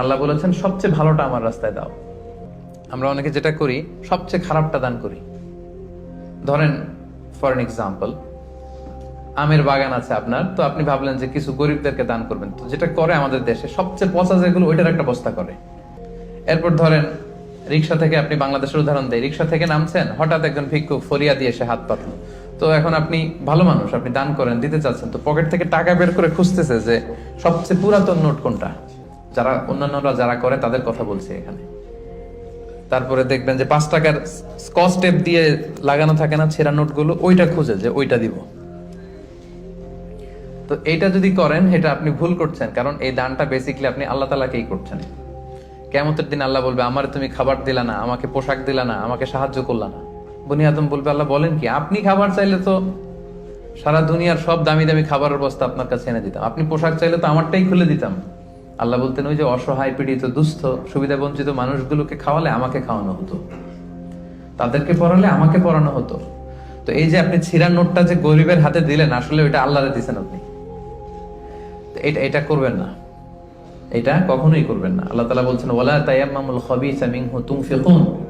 আল্লাহ বলেছেন, সবচেয়ে ভালোটা আমার রাস্তায় দাও। আমরা অনেকে যেটা করি, সবচেয়ে খারাপটা দান করি। ধরেন ফর এন এক্সাম্পল আমের বাগান আছে আপনার, তো আপনি ভাবলেন যে কিছু গরিবদেরকে দান করবেন। তো যেটা করে আমাদের দেশে, সবচেয়ে পচা যেগুলো, ওইটার একটা বস্তা করে। এরপর ধরেন, রিক্সা থেকে আপনি বাংলাদেশের উদাহরণ দেয় রিক্সা থেকে নামছেন, হঠাৎ একজন ভিক্ষুক ফরিয়া দিয়ে এসে হাত পাতলো। তো এখন আপনি ভালো মানুষ, আপনি দান করেন, দিতে চাচ্ছেন, তো পকেট থেকে টাকা বের করে খুঁজতেছে যে সবচেয়ে পুরাতন নোট কোনটা? যারা অন্যান্যরা যারা করে তাদের কথা বলছি এখানে। তারপরে দেখবেন যে পাঁচ টাকার স্কচ টেপ দিয়ে লাগানো থাকে না ছেঁড়া নোটগুলো, ওইটা খুঁজে যে ওইটা দিব। তো এইটা যদি করেন, এটা আপনি ভুল করছেন, কারণ এই দানটা বেসিকলি আপনি আল্লাহ তালাকেই করছেন। কেমতের দিন আল্লাহ বলবে, আমার তুমি খাবার দিলা না, আমাকে পোশাক দিলা না, আমাকে সাহায্য করলা না। বনি আদম বলবে, আল্লাহ বলেন কি, আপনি খাবার চাইলে তো সারা দুনিয়ার সব দামি দামি খাবারের বস্তা আপনার কাছে এনে দিতাম। আপনি পোশাক চাইলে তো আমারটাই খুলে দিতাম। আল্লাহ বলতেন, ওই যে অসহায় পীড়িত, দুস্থ, সুবিধা বঞ্চিত মানুষগুলোকে খাওয়ালে আমাকে খাওয়ানো হতো। তাদেরকে পড়ালে আমাকে পড়ানো হতো। তো এই যে আপনি ছিঁড়া নোটটা যে গরিবের হাতে দিলেন, আসলে ওইটা আল্লাহরে দিছেন আপনি। এটা এটা করবেন না। এটা কখনোই করবেন না। আল্লাহ তালা বলছেন ওলা তায়াম্মামুল খবিসা মিনহু তুনফিকুন।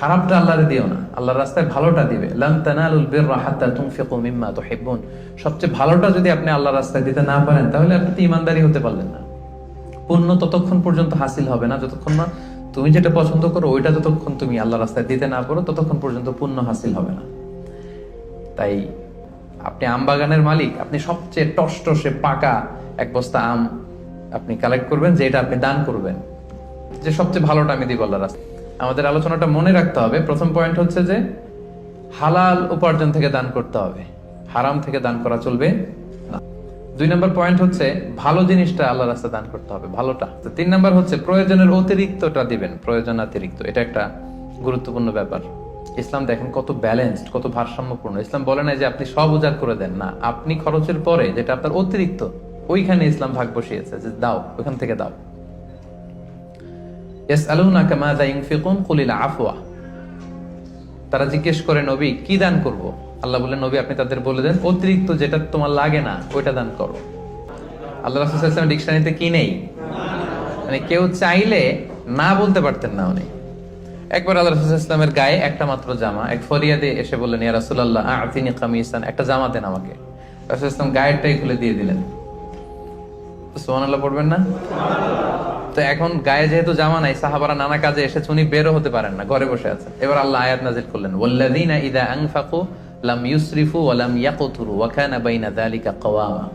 খারাপটা আল্লাহরে দিও না। আল্লাহর রাস্তায় ভালোটা দিবে। লান তানালুল বিররা হাত্তা তুনফিকু মিম্মা তুহিব্বুন। সবচেয়ে ভালোটা যদি আপনি আল্লাহর রাস্তায় দিতে না পারেন, তাহলে আপনি তো ইমানদারি হতে পারলেন না। পুণ্য ততক্ষণ পর্যন্ত হাসিল হবে না, যতক্ষণ না তুমি যেটা পছন্দ করো, ওইটা যতক্ষণ তুমি আল্লাহ রাস্তায় দিতে না পারো, ততক্ষণ পর্যন্ত পুণ্য হাসিল হবে না। তাই আপনি আম বাগানের মালিক, আপনি সবচেয়ে টসটসে পাকা এক বস্তা আম আপনি কালেক্ট করবেন, যে এটা আপনি দান করবেন। যে সবচেয়ে ভালোটা আমি দিব আল্লাহ রাস্তায়। আমাদের আলোচনাটা মনে রাখতে হবে। প্রথম পয়েন্ট হচ্ছে যে, হালাল উপার্জন থেকে দান করতে হবে। হারাম থেকে দান করা চলবে। দুই নম্বর পয়েন্ট হচ্ছে, ভালো জিনিসটা আল্লাহ রাস্তা দান করতে হবে, ভালোটা। তিন নম্বর হচ্ছে, প্রয়োজনের অতিরিক্তটা দিবেন প্রয়োজন অতিরিক্ত এটা একটা গুরুত্বপূর্ণ ব্যাপার। ইসলাম দেখেন কত ব্যালেন্সড কত ভারসাম্যপূর্ণ। ইসলাম বলে না যে আপনি সব উজাড় করে দেন, না, আপনি খরচের পরে যেটা আপনার অতিরিক্ত, ওইখানে ইসলাম ভাগ বসিয়েছে, যে দাও, ওইখান থেকে দাও। তারা জিজ্ঞেস করে, নবী, কি দান করব? আল্লাহ বলে নবী, আপনি তাদের বলে দেন, অতিরিক্ত যেটা তোমার লাগে না, ওইটা দান করো। আল্লাহ ডিকশনারিতে কি নেই? মানে কেউ চাইলে না বলতে পারতেন না উনি। একবার আল্লাহ রাসূল ইসলামের গায়ে একটা মাত্র জামা, এক এসে বললেন, ইয়া আতিনি কামিসান। একটা জামা দেন আমাকে। রাসূল ইসলাম গায়েরটাই খুলে দিয়ে দিলেন। সুবহানাল্লাহ পড়বেন না? তো এখন গায়ে যেহেতু জামা নাই, সাহাবারা নানা কাজে এসেছে, উনি বেরো হতে পারেন না, ঘরে বসে আছেন। এবার আল্লাহ আয়াত নাজিল করলেন, ওয়াল্লাযীনা ইযা আনফাকু লাম ইউসরিফু ওয়া লাম ইয়াকতুরু ওয়া কানা বাইনা যালিকা কাওয়ামা।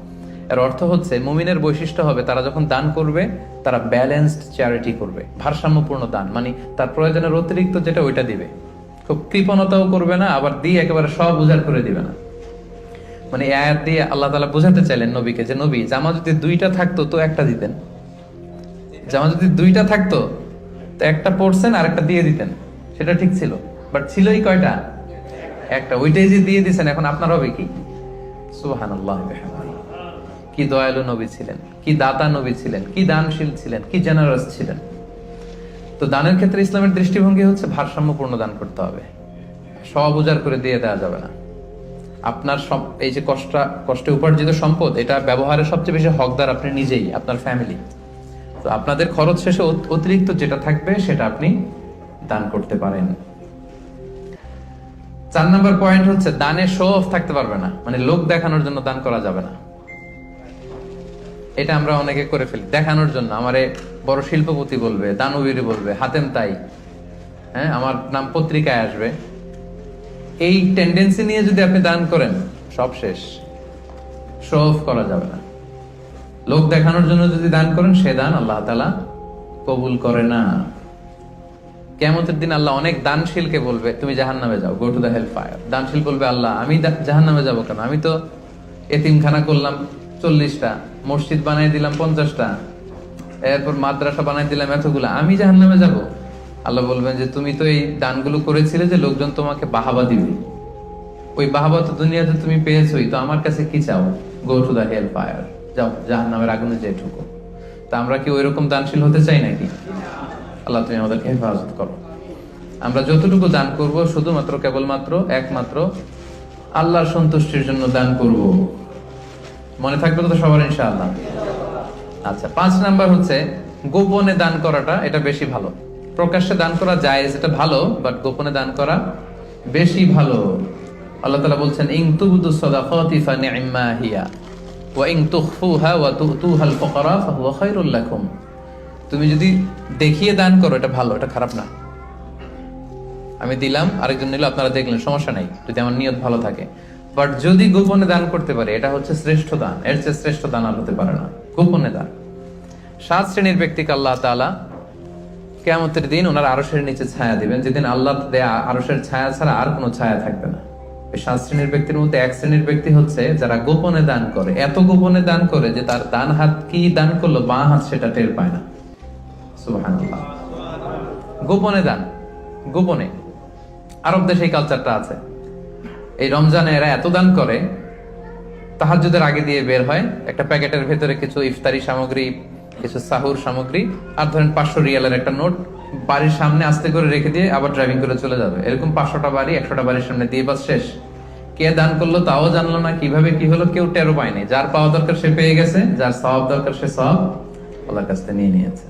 এর অর্থ হচ্ছে, মুমিনের বৈশিষ্ট্য হবে তারা যখন দান করবে, তারা ব্যালেন্সড চ্যারিটি করবে, ভারসাম্যপূর্ণ দান মানে তার প্রয়োজনের অতিরিক্ত যেটা ওইটা দিবে। খুব কৃপণতাও করবে না, আবার দিয়ে একেবারে সব উজাড় করে দিবে না। মানে আয়াত দিয়ে আল্লাহ তাআলা বোঝাতে চাইলেন নবীকে যে, নবী, জামা যদি দুইটা থাকতো, তো একটা দিতেন। জামা যদি দুইটা থাকতো, তো একটা পড়ছেন আর একটা দিয়ে দিতেন। সেটা ঠিক ছিল বাট ছিলই কয়টা? একটা, ওইটাই যে দিয়ে দিছেন এখন আপনার হবে কি? কি দয়ালু নবী ছিলেন, কি দাতা নবী ছিলেন, কি দানশীল ছিলেন, কি জেনারাস ছিলেন। তো দানের ক্ষেত্রে ইসলামের দৃষ্টিভঙ্গি হচ্ছে ভারসাম্যপূর্ণ দান করতে হবে। সব উজাড় করে দিয়ে দেওয়া যাবে না। আপনার সব, এই যে কষ্ট কষ্টে উপার্জিত সম্পদ, এটা ব্যবহারের সবচেয়ে বেশি হকদার আপনি নিজেই, আপনার ফ্যামিলি তো আপনাদের খরচ শেষে অতিরিক্ত যেটা থাকবে, সেটা আপনি দান করতে পারেন। চার নম্বর পয়েন্ট হচ্ছে, দানে শো অফ থাকতে পারবে না। মানে লোক দেখানোর জন্য দান করা যাবে না। এটা আমরা অনেকে করে ফেলি। দেখানোর জন্য। আমারে বড় শিল্পপতি বলবে, দানবীর বলবে, হাতেম তাই। হ্যাঁ আমার নাম পত্রিকায় আসবে। এই টেন্ডেন্সি নিয়ে যদি আপনি দান করেন, সব শেষ। শো অফ করা যাবে না। লোক দেখানোর জন্য যদি দান করেন, সে দান আল্লাহ তালা কবুল করে না। কেমতের দিন আল্লাহ অনেক দানশীলকে বলবে, তুমি জাহান নামে যাও go to the hell fire দানশীল বলবে, আল্লাহ, আমি জাহান নামে যাব কেন? আমি তো এতিমখানা করলাম চল্লিশটা, মসজিদ বানাই দিলাম পঞ্চাশটা, এরপর মাদ্রাসা বানাই দিলাম এতগুলো, আমি জাহান নামে যাব? আল্লাহ বলবেন যে, তুমি তো এই দানগুলো করেছিলে যে লোকজন তোমাকে বাহাবা দিবে। ওই বাহাবা তো দুনিয়াতে তুমি পেয়েছোই, তো আমার কাছে কি চাও? Go to the hell fire যাও জাহান নামের আগুনে যে ঢুকো। তা আমরা কি ওই রকম দানশীল হতে চাই নাকি? আল্লাহ তুমি আমাদেরকে হেফাজত করো। আমরা যতটুকু দান করব, শুধুমাত্র কেবলমাত্র একমাত্র আল্লাহর সন্তুষ্টির জন্য দান করব। মনে থাকবে তো সবার, ইনশাআল্লাহ। আচ্ছা পাঁচ নাম্বার হচ্ছে গোপনে দান করাটা, এটা বেশি ভালো। প্রকাশ্যে দান করা যায় এটা ভালো বাট গোপনে দান করা বেশি ভালো। আল্লাহ তালা বলছেন, ইং তুবদু সাদাকাতি ফানি'মা হিয়া, ওয়া ইং তুখফুহা ওয়া তু'তুহাল ফুকারা ফাহুয়া খায়রুল লাকুম। তুমি যদি দেখিয়ে দান করো, এটা ভালো, এটা খারাপ না। আমি দিলাম, আরেকজন নিল, আপনারা দেখলেন, সমস্যা নাই, যদি আমার নিয়ত ভালো থাকে। বাট যদি গোপনে দান করতে পারে, এটা হচ্ছে শ্রেষ্ঠ দান, এর চেয়ে শ্রেষ্ঠ দান আর হতে পারে না। গোপনে দান। সাত শ্রেণির ব্যক্তিকে আল্লাহ তাআলা কেয়ামতের দিন ওনার আরশের নিচে ছায়া দিবেন। যেদিন আল্লাহ দেয়া আরশের ছায়া ছাড়া আর কোনো ছায়া থাকবে না। এই সাত শ্রেণির ব্যক্তির মধ্যে এক শ্রেণির ব্যক্তি হচ্ছে যারা গোপনে দান করে। এত গোপনে দান করে যে তার ডান হাত কি দান করল, বাঁ হাত সেটা টের পায় না। গোপনে দান, গোপনে। আরব দেশে এই কালচারটা আছে। এই রমজানে এরা এত দান করে, তাহাজ্জুদের আগে দিয়ে বের হয়, একটা প্যাকেটের ভেতরে কিছু ইফতারি সামগ্রী, কিছু সাহুর সামগ্রী, আর ধরেন পাঁচশো রিয়ালের একটা নোট বাড়ির সামনে আস্তে করে রেখে দিয়ে আবার ড্রাইভিং করে চলে যাবে। এরকম পাঁচশোটা বাড়ি, একশোটা বাড়ির সামনে দিয়ে বাস শেষ। কে দান করল তাও জানলো না, কীভাবে কি হলো কেউ টেরো পায়নি। যার পাওয়া দরকার সে পেয়ে গেছে, যার সব দরকার সে সব আল্লাহর কাছ থেকে নিয়ে নিয়েছে।